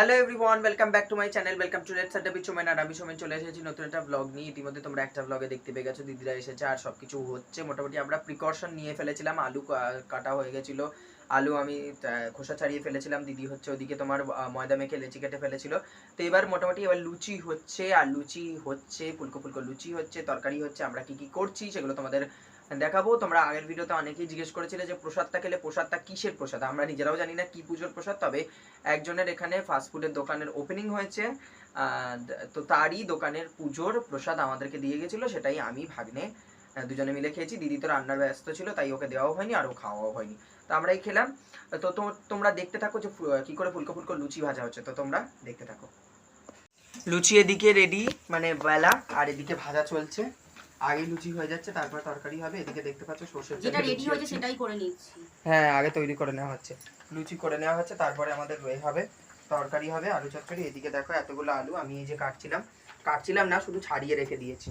Hello everyone welcome back to my channel welcome to let's আড্ডা বিচুমেন আর আমি সোমেন চলে এসেছি নতুন একটা ব্লগ নিয়ে। ইতিমধ্যে তোমরা একটা ব্লগে দেখতে পেয়ে গেছো, দিদিরা এসেছে আর সবকিছু হচ্ছে। মোটামুটি আমরা প্রিকশন নিয়ে ফেলেছিলাম, আলু কাটা হয়ে গেছিল। আলু আমি খোসা ছাড়িয়ে ফেলেছিলাম, দিদি হচ্ছে ওদিকে তোমার ময়দা মেখে লেচি কেটে ফেলেছিল। তো এবার মোটামুটি এবার লুচি হচ্ছে, আর লুচি হচ্ছে, ফুলকো ফুলকো লুচি হচ্ছে, তরকারি হচ্ছে, আমরা কি কি করছি সেগুলো তোমাদের দেখাবো, তোমরা আগের ভিডিওতে অনেকেই জিজ্ঞেস করেছিলে যে প্রসাদটা খেলে প্রসাদটা কিসের প্রসাদ? আমরা নিজেরাও জানি না কি পুজোর প্রসাদ, তবে একজনের এখানে ফাস্টফুডের দোকানের ওপেনিং হয়েছে। তো তারই দোকানের পুজোর প্রসাদ আমাদেরকে দিয়ে গেছিল, সেটাই আমি, ভাগ্নে দুজনে মিলে খেয়েছি। দিদি তো রান্নার ব্যস্ত ছিল, তাই ওকে দেওয়াও হয়নি আর ও খাওয়াও হয়নি। তো আমরাই খেলাম। তো তোমরা দেখতে থাকো যে কি করে ফুলকো ফুলকো লুচি ভাজা হচ্ছে, তো তোমরা দেখতে থাকো। লুচি এদিকে রেডি মানে বেলা, আর এদিকে ভাজা চলছে। আগে লুচি হয়ে যাচ্ছে তারপর তরকারি হবে এদিকে দেখতে পাচ্ছ সর্ষের যেটা রেডি হয়েছে সেটাই করে নিচ্ছি। হ্যাঁ আগে তৈরি করে নেওয়া হচ্ছে। লুচি করে নেওয়া হচ্ছে তারপরে আমাদের রয়ে হবে তরকারি হবে আলু চচ্চড়ি। এদিকে দেখো এতগুলো আলু আমি এই যে কাটছিলাম। কাটছিলাম না শুধু ছাড়িয়ে রেখে দিয়েছি।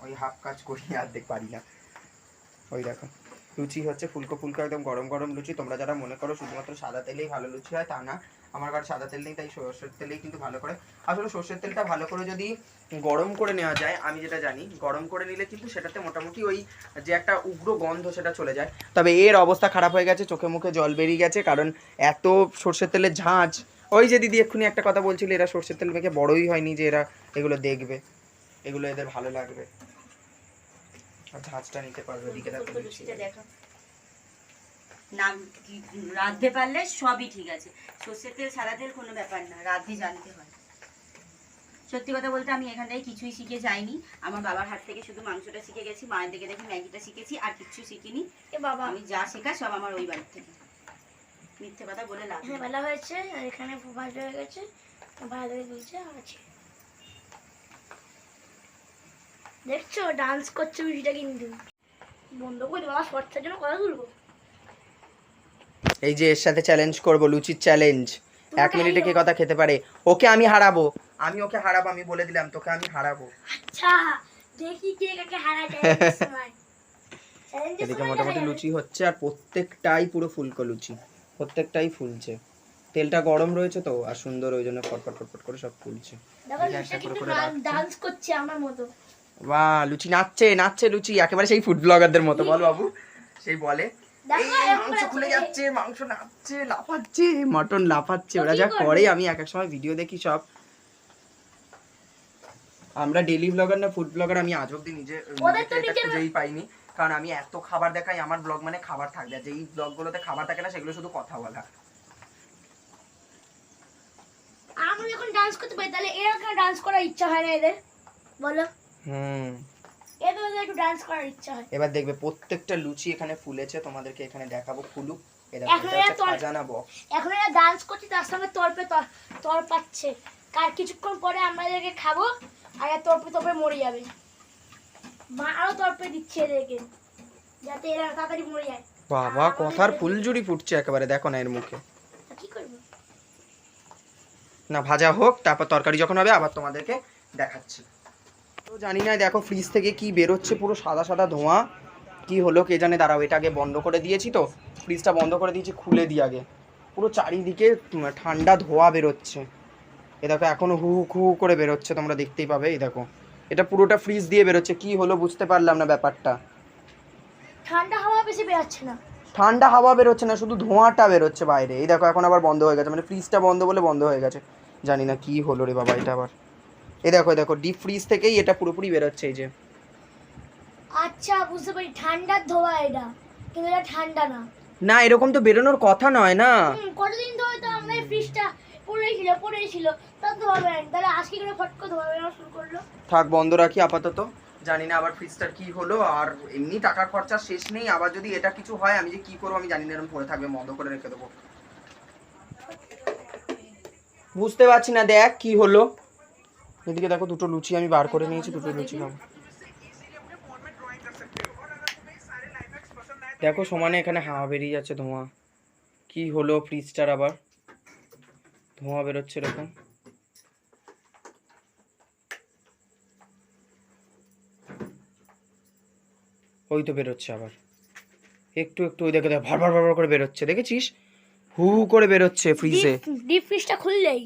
ওই হাফ কাজ করি আর দেখ পারি না। ওই দেখো। লুচি হচ্ছে ফুলকো ফুলকো একদম গরম গরম লুচি। তোমরা যারা মনে করো শুধুমাত্র সাদা তেলেই ভালো লুচি হয়, তা না। আমার কাছে সাদা তেল নেই, তাই সর্ষের তেলেই কিন্তু ভালো করে। আসলে সর্ষের তেলটা ভালো করে যদি গরম করে নেওয়া যায়, আমি যেটা জানি, গরম করে নিলে কিন্তু সেটাতে মোটামুটি ওই যে একটা উগ্র গন্ধ সেটা চলে যায়। তবে এর অবস্থা খারাপ হয়ে গেছে, চোখে মুখে জল বেরিয়ে গেছে, কারণ এত সর্ষের তেলের ঝাঁঝ ওই যে দিদি এক্ষুনি একটা কথা বলছিল, এরা সর্ষের তেল মেখে বড়ই হয়নি যে এরা এগুলো দেখবে। এগুলো এদের ভালো লাগবে। ঝাঁঝটা নিতে পারবে এদিকে দেখো। না রাঁধতে পারলে সবই ঠিক আছে। সর্ষের তেল সাদা তেল কোনো ব্যাপার না রাঁধতে জানতে হয়। সত্যি কথা বলতে আমি এখানটায় কিছুই শিখে যাইনি। আমার বাবার হাত থেকে শুধু মাংসটা শিখে গেছি মায়ের দেখে দেখে ম্যাগিটা শিখেছি আর কিচ্ছু শিখিনি। এ বাবা আমি যা শেখা সব আমার ওই বাড়ির থেকে। মিথ্যে কথা বলে লাভ বেলা হয়েছে আর এখানে ভাজা হয়ে গেছে ভাজা হয়ে গেছে আছে। দেখছ? ডান্স করছে ভিডিওটা কিন্তু। বন্ধ করে দেবো আমার জন্য কথা তুলবো। এই যে এর সাথে চ্যালেঞ্জ করব লুচির চ্যালেঞ্জ এক মিনিটে কে কথা খেতে পারে? ওকে আমি হারাবো। আমি ওকে হারাবো আমি বলে দিলাম তোকে আমি হারাবো। আচ্ছা দেখি কে কাকে হারা যায় সময়। এদিকে মোটামুটি লুচি হচ্ছে আর প্রত্যেকটাই পুরো ফুলকো লুচি। প্রত্যেকটাই ফুলছে। তেলটা গরম রয়েছে তো আর সুন্দর ওই জন্য ফটফট ফটফট করে সব ফুলছে। দেখো লুচিটা কিন্তু ডান্স করছে আমার মতো। বাহ লুচি নাচছে নাচছে লুচি একেবারে সেই ফুড ব্লগারদের মতো বল বাবু। সেই বলে। এই দেখো এরকম মাংস খুলে যাচ্ছে মাংস নাচছে লাফাচ্ছে মটন লাফাচ্ছে ওরা যা করে আমি এক এক সময় ভিডিও দেখি সব। আমরা ডেলি ব্লগার না ফুড ব্লগার আমি আজ অব্দি নিজে খুঁজেই পাইনি। কারণ আমি এত খাবার দেখাই আমার ব্লগ মানে খাবার থাকবে। আর যেই ব্লগগুলোতে খাবার থাকে না সেগুলো শুধু কথা বলা। আমরা যখন ডান্স করতে পারি তাহলে এরকম ডান্স করার ইচ্ছা হয় না এদের? বলো। হুম। এদের একটু ডান্স করার ইচ্ছা হয়। এবার দেখবে প্রত্যেকটা লুচি এখানে ফুলেছে তোমাদেরকে এখানে দেখাবো ফুলুক। এটা এখন খাজানা বক্স। এখন এরা ডান্স করছে তার সঙ্গে তর্পে তর তর পাচ্ছে। কার কিছুক্ষণ পরে আমরা খাব আর এরা তর্পে তর্পে মরে যাবে। মা আরও তর্পে দিচ্ছে এদেরকে যাতে এরা তাড়াতাড়ি মরে যায়। বাবা কথার ফুলঝুরি ফুটছে একেবারে দেখো না এর মুখে। কি করব? না ভাজা হোক তারপর তরকারি যখন হবে আবার তোমাদেরকে দেখাচ্ছি। তো জানি না দেখো ফ্রিজ থেকে কি বেরোচ্ছে পুরো সাদা সাদা ধোঁয়া। কি হলো কে জানে দাঁড়াও এটা আগে বন্ধ করে দিয়েছি তো। ফ্রিজটা বন্ধ করে দিয়েছি খুলে দিয়ে আগে। পুরো চারিদিকে ঠান্ডা ধোঁয়া বেরোচ্ছে। এ দেখো এখনও হু হু হু করে বেরোচ্ছে তোমরা দেখতেই পাবে এই দেখো। এটা পুরোটা ফ্রিজ দিয়ে বেরোচ্ছে কি হলো বুঝতে পারলাম না ব্যাপারটা। ঠান্ডা হাওয়া বেশি বেরোচ্ছে না। ঠান্ডা হাওয়া বেরোচ্ছে না শুধু ধোঁয়াটা বেরোচ্ছে বাইরে। এই দেখো এখন আবার বন্ধ হয়ে গেছে মানে ফ্রিজটা বন্ধ বলে বন্ধ হয়ে গেছে। জানি না কি হলো রে বাবা এটা আবার। এই দেখো দেখো ডিপ ফ্রিজ থেকেই এটা পুরোপুরি বেরোচ্ছে এই যে। আচ্ছা বুঝতে পারি। ঠান্ডার ধোয়া এটা। কিন্তু এটা ঠান্ডা না। না এরকম তো বেরোনোর কথা নয় না। কতদিন ধরে তো আমরা এই ফ্রিজটা পড়েই ছিল পড়েই ছিল তার ধোয়া বেরোয়নি। তাহলে আজকে করে ফট করে ধোয়া বেরোনো শুরু করল। থাক বন্ধ রাখি আপাতত। জানি না আবার ফ্রিজটার কি হলো আর এমনি টাকার খরচা শেষ নেই। আবার যদি এটা কিছু হয় আমি যে কি করব আমি জানি না এরকম পড়ে থাকবে বন্ধ করে রেখে দেবো। বুঝতে পারছি না দেখ কি হলো। এদিকে দেখো দুটো লুচি আমি বার করে নিয়েছি, দুটো লুচি খাব। দেখো সমানে এখানে হাওয়া বেরিয়ে যাচ্ছে ধোঁয়া। কি হলো ফ্রিজটার আবার? ধোঁয়া বেরোচ্ছে এরকম। ওই তো বেরোচ্ছে আবার। একটু একটু ওই দেখে, দেখ, ভর ভর ভর করে বেরোচ্ছে। দেখেছিস? হু হু করে বেরোচ্ছে ফ্রিজে ডিপ ফ্রিজটা খুললেই।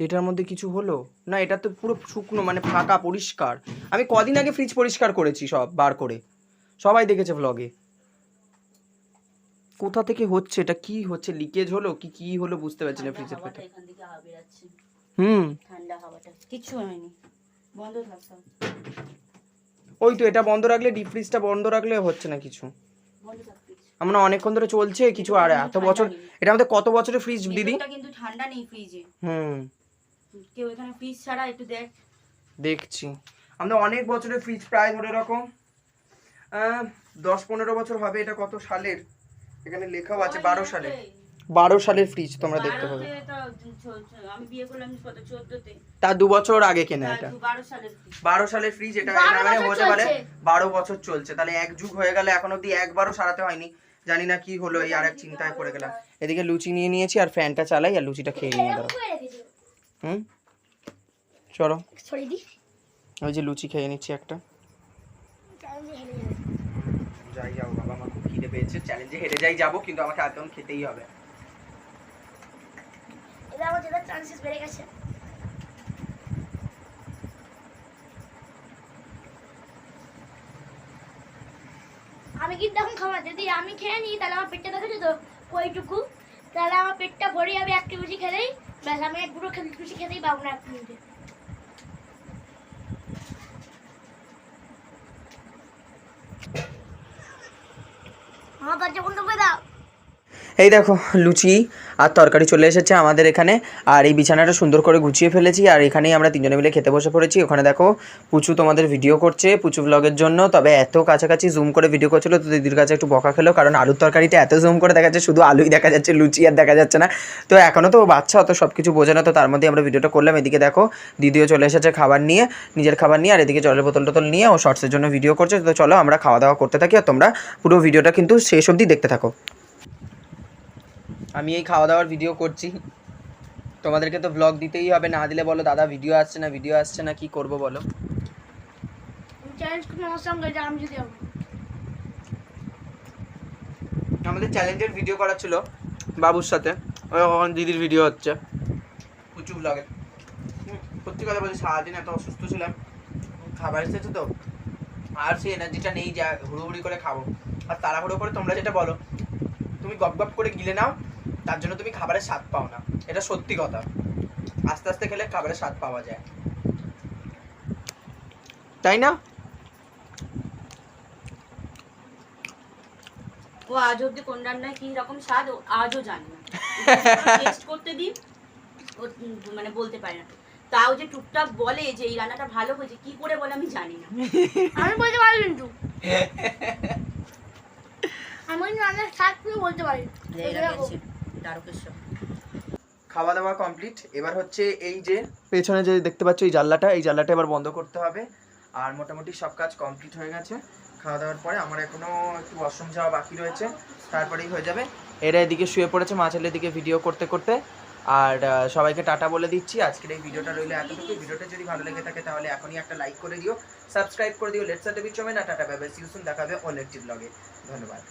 এটার মধ্যে কিছু হলো? না এটা তো পুরো শুকনো মানে ফাঁকা পরিষ্কার। আমি কদিন আগে ফ্রিজ পরিষ্কার করেছি সব বার করে। সবাই দেখেছে ব্লগে কোথা থেকে হচ্ছে? এটা কি হচ্ছে? লিকেজ হলো? কি কি হলো বুঝতে পারছি না ফ্রিজের ভেতর। হুম। ঠান্ডা হাওয়াটা। কিচ্ছু হয়নি। বন্ধ ওই তো এটা বন্ধ রাখলে ডিপ ফ্রিজটা বন্ধ রাখলে হচ্ছে না কিছু। আমরা অনেকক্ষণ ধরে চলছে কিছু আর এত বছর এটা আমাদের কত বছরের ফ্রিজ দিদি? কিন্তু ঠান্ডা নেই ফ্রিজে হুম। কেউ এখানে ফ্রিজ ছাড়া একটু দেখ। দেখছি। আমাদের অনেক বছরের ফ্রিজ প্রায় ধরে রকম আহ, দশ পনেরো বছর হবে এটা কত সালের? এখানে লেখাও আছে বারো সালে। বারো সালের ফ্রিজ তোমরা দেখতে পাবে। তো দু বছর আগে কেনা এটা। বারো সালের সালের ফ্রিজ এটা মানে হতে পারে বারো বছর চলছে। তাহলে এক যুগ হয়ে গেলে এখন অব্দি একবারও সারাতে হয়নি। জানি না কি হলো এই আরেক চিন্তায় পড়ে গেলাম। এদিকে লুচি নিয়ে নিয়েছি আর ফ্যানটা চালাই আর লুচিটা খেয়ে নিয়ে দাঁড়ো করে রেখেছো হুম? চলো। ওই যে লুচি খেয়ে নিচ্ছি একটা। চ্যালেঞ্জে হেরে যাবে যাই যাব বাবা আমার খুব খিদে পেয়েছে। চ্যালেঞ্জে হেরে যাই যাব কিন্তু আমাকে আগে খেতেই হবে। এটা আমার জেতার চান্সেস বেড়ে গেছে। আমি কিন্তু এখন খাব না। যদি আমি খেয়ে নিই তাহলে আমার পেটটা দেখেছ তো? ওইটুকু তাহলে আমার পেটটা ভরে যাবে একটা লুচি খেলেই। ব্যাস আমি পুরো খেলে লুচি খেতেই পাবো না এক মিনিটে আমার দরজা বন্ধ করে দাও এই দেখো, লুচি আর তরকারি চলে এসেছে আমাদের এখানে। আর এই বিছানাটা সুন্দর করে গুছিয়ে ফেলেছি। আর এখানেই আমরা তিনজনে মিলে খেতে বসে পড়েছি। ওখানে দেখো, পুচু তোমাদের ভিডিও করছে পুচু ব্লগের জন্য। তবে এত কাছাকাছি জুম করে ভিডিও করছিল তো দিদির কাছে একটু বকা খেলো। কারণ আলুর তরকারিটা এত জুম করে দেখা যাচ্ছে শুধু আলুই দেখা যাচ্ছে, লুচি আর দেখা যাচ্ছে না। তো এখনও তো বাচ্চা, অত সব কিছু বোঝে না। তো তার মধ্যে আমরা ভিডিওটা করলাম। এদিকে দেখো, দিদিও চলে এসেছে খাবার নিয়ে, নিজের খাবার নিয়ে। আর এদিকে জলের বোতল টোতল নিয়ে ও শর্টসের জন্য ভিডিও করছে। তো চলো আমরা খাওয়া দাওয়া করতে থাকি। আর তোমরা পুরো ভিডিওটা কিন্তু শেষ অবধি দেখতে থাকো। আমি এই খাওয়া দাওয়ার ভিডিও করছি। তোমাদেরকে তো ব্লগ দিতেই হবে না দিলে বলো দাদা ভিডিও আসছে না ভিডিও আসছে না কি করব বলো? আমাদের চ্যালেঞ্জের ভিডিও করা ছিল বাবুর সাথে। ওই এখন দিদির ভিডিও হচ্ছে। কুচু ব্লগে সত্যি কথা বলছি সারাদিন এত অসুস্থ ছিলাম। খাবার এসেছে তো। আর সেই এনার্জিটা নেই যা হুড়োহুড়ি করে খাব। আর তাড়াহুড়ো করে তোমরা যেটা বলো তুমি গপ গপ করে গিলে নাও। তার জন্য তুমি খাবারের স্বাদ পাও না। এটা সত্যি কথা। আস্তে আস্তে খেলে খাবারের স্বাদ পাওয়া যায়। তাই না? ও আজ অব্দি কোন রান্নায় কি রকম স্বাদ ও আজও জানে না। টেস্ট করতে দিই ও মানে বলতে পারে না তাও যে টুকটাক বলে যে এই রান্নাটা ভালো হয়েছে কি করে বলে আমি জানি না। আমি বলতে পারি কিন্তু আমি রান্নার স্বাদ বলতে পারি। খাওয়া দাওয়া কমপ্লিট। এবার হচ্ছে এই যে পেছনে যে দেখতে পাচ্ছ এই জানলাটা এই জানলাটা এবার বন্ধ করতে হবে। আর মোটামুটি সব কাজ কমপ্লিট হয়ে গেছে। খাওয়া দাওয়ার পরে আমার এখনও একটু ওয়াশরুম যাওয়া বাকি রয়েছে। তারপরেই হয়ে যাবে। এরা এদিকে শুয়ে পড়েছে, মাছেলের দিকে ভিডিও করতে করতে। আর সবাইকে টাটা বলে দিচ্ছি। আজকের এই ভিডিওটা রইলে এতটুকু ভিডিওটা যদি ভালো লেগে থাকে তাহলে এখনই একটা লাইক করে দিও। সাবস্ক্রাইব করে দিও। লেটস আট টাটা, বাই বাই। সিউ দেখাবে অন্য ব্লগে ধন্যবাদ।